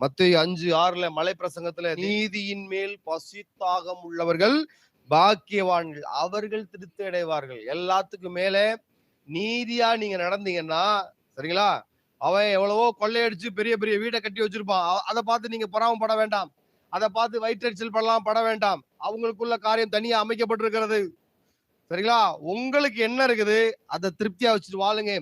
மத்திய அஞ்சு ஆறுல மலை பிரசங்கத்துல நீதியின் மேல் பசித்தாகம் உள்ளவர்கள் பாக்கியவான்கள். அவர்கள் திருப்தி அடைவார்கள். எல்லாத்துக்கும் மேல நீதியா நீங்க நடந்தீங்கன்னா சரிங்களா? அவன் எவ்வளவோ கொள்ளையடிச்சு பெரிய பெரிய வீடை கட்டி வச்சிருப்பான். அதை பார்த்து நீங்க பொறாமப்பட வேண்டாம். அதை பார்த்து வயிற்றெரிச்சல் பண்ணலாம் பட வேண்டாம். அவங்களுக்குள்ள காரியம் தனியா அமைக்கப்பட்டிருக்கிறது. சரிங்களா? உங்களுக்கு என்ன இருக்குது? அதை திருப்தியா வச்சுட்டு வாழுங்க.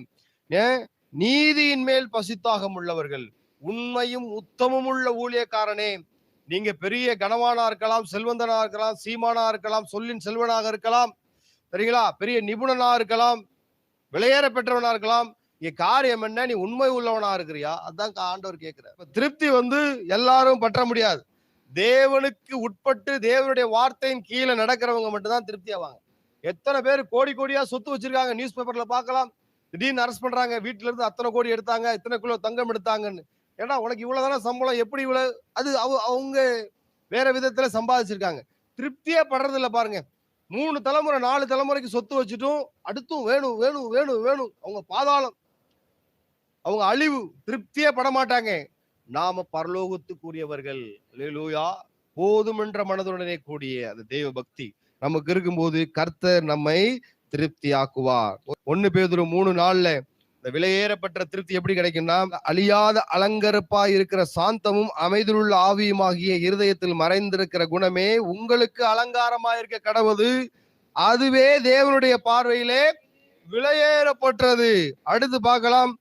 ஏன்? நீதியின் மேல் பசித்தாகம் உள்ளவர்கள். உண்மையும் உத்தமும் உள்ள ஊழியக்காரனே. நீங்க பெரிய கனவானா இருக்கலாம் செல்வந்தனா இருக்கலாம் சீமானா இருக்கலாம் சொல்லின் செல்வனாக இருக்கலாம். சரிங்களா? பெரிய நிபுணனா இருக்கலாம் விலையேற பெற்றவனா இருக்கலாம். இங்க காரியம் என்ன? நீ உண்மை உள்ளவனா இருக்கிறியா? அதான் கா- ஆண்டவர் கேட்கிறார். இப்ப திருப்தி வந்து எல்லாரும் பற்ற முடியாது. தேவனுக்கு உட்பட்டு தேவனுடைய வார்த்தையின் கீழே நடக்கிறவங்க மட்டும்தான் திருப்தி ஆவாங்க. எத்தனை பேர் கோடி கோடியா சொத்து வச்சிருக்காங்க நியூஸ் பேப்பர்ல பார்க்கலாம். திடீர்னு அரெஸ்ட் பண்றாங்க வீட்டுல இருந்து அத்தனை கோடி எடுத்தாங்க இத்தனை கிலோ தங்கம் எடுத்தாங்கன்னு. ஏன்னா உனக்கு இவ்வளவுதானே சம்பளம்? எப்படி இவ்வளவு? அது அவ- அவங்க வேற விதத்துல சம்பாதிச்சிருக்காங்க. திருப்தியே படுறது இல்ல பாருங்க. மூணு தலைமுறை நாலு தலைமுறைக்கு சொத்து வச்சுட்டும் அடுத்தும் வேணும் வேணும் வேணும் வேணும். அவங்க பாதாளம். அவங்க அழிவு. திருப்தியே பட மாட்டாங்க நாம பரலோகத்துக்குரியவர்கள். அல்லேலூயா போதுமென்ற மனதுடனே கூடிய அந்த தெய்வ பக்தி நமக்கு இருக்கும்போது கர்த்தர் நம்மை திருப்தியாக்குவார். ஒன்னு பேதுரு மூணு நாள்ல இந்த விலையேறப்பட்ட திருப்தி எப்படி கிடைக்கும்னா அழியாத அலங்கரப்பா இருக்கிற சாந்தமும் அமைதியுள்ள ஆவியுமாகிய இருதயத்தில் மறைந்திருக்கிற குணமே உங்களுக்கு அலங்காரமாயிருக்க கடவுது அதுவே தேவனுடைய பார்வையிலே விலையேறப்பட்டது அடுத்து பார்க்கலாம்.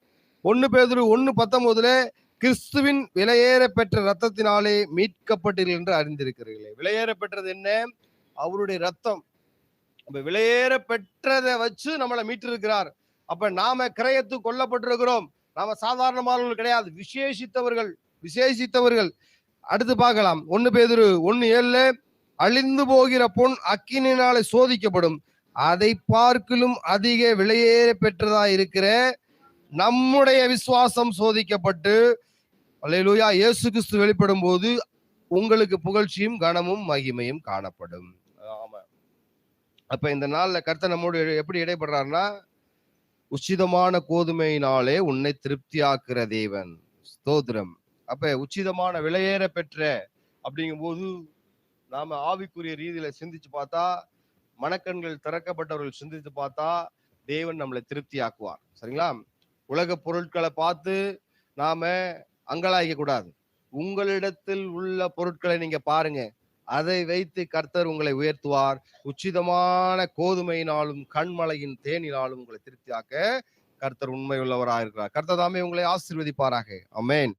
ஒன்னு பேதுரு ஒன்னு பத்தொன்பதுல கிறிஸ்துவின் விலையேற பெற்ற ரத்தத்தினாலே மீட்கப்பட்டீர்கள் என்று அறிந்திருக்கிறீர்களே. விலையேற பெற்றது என்ன? அவருடைய ரத்தம் விலையேற பெற்றதை வச்சு நம்மளை மீட்டிருக்கிறார். அப்ப நாம கிரயத்து கொல்லப்பட்டிருக்கிறோம். நாம சாதாரணமானவர்கள் கிடையாது. விசேஷித்தவர்கள் விசேஷித்தவர்கள். அடுத்து பார்க்கலாம். ஒன்னு பேதுரு ஒன்னு ஏழுல அழிந்து போகிற பொன் அக்கினினாலே சோதிக்கப்படும். அதை பார்க்கிலும் அதிக விலையேற பெற்றதா இருக்கிற நம்முடைய விசுவாசம் சோதிக்கப்பட்டு அல்லேலூயா. இயேசு கிறிஸ்து வெளிப்படும் போது உங்களுக்கு புகழ்ச்சியும் கனமும் மகிமையும் காணப்படும். ஆமா. அப்ப இந்த நாள்ல கர்த்தர் நம்மோடு எப்படி இடைப்படுறாருன்னா உச்சிதமான கோதுமையினாலே உன்னை திருப்தியாக்குற தேவன். ஸ்தோத்திரம். அப்ப உச்சிதமான விலையேற பெற்ற அப்படிங்கும்போது நாம ஆவிக்குரிய ரீதியில சிந்திச்சு பார்த்தா மனக்கண்கள் திறக்கப்பட்டவர்கள் சிந்தித்து பார்த்தா தேவன் நம்மளை திருப்தியாக்குவார். சரிங்களா? உலக பொருட்களை பார்த்து நாம அங்கலாய்க்க கூடாது உங்களிடத்தில் உள்ள பொருட்களை நீங்க பாருங்க. அதை வைத்து கர்த்தர் உங்களை உயர்த்துவார். உச்சிதமான கோதுமையினாலும் கண்மலையின் தேனினாலும் உங்களை திருப்தியாக்க கர்த்தர் உண்மை உள்ளவராக இருக்கிறார் கர்த்தர் தாமே உங்களை ஆசீர்வதிப்பாராக. அமேன்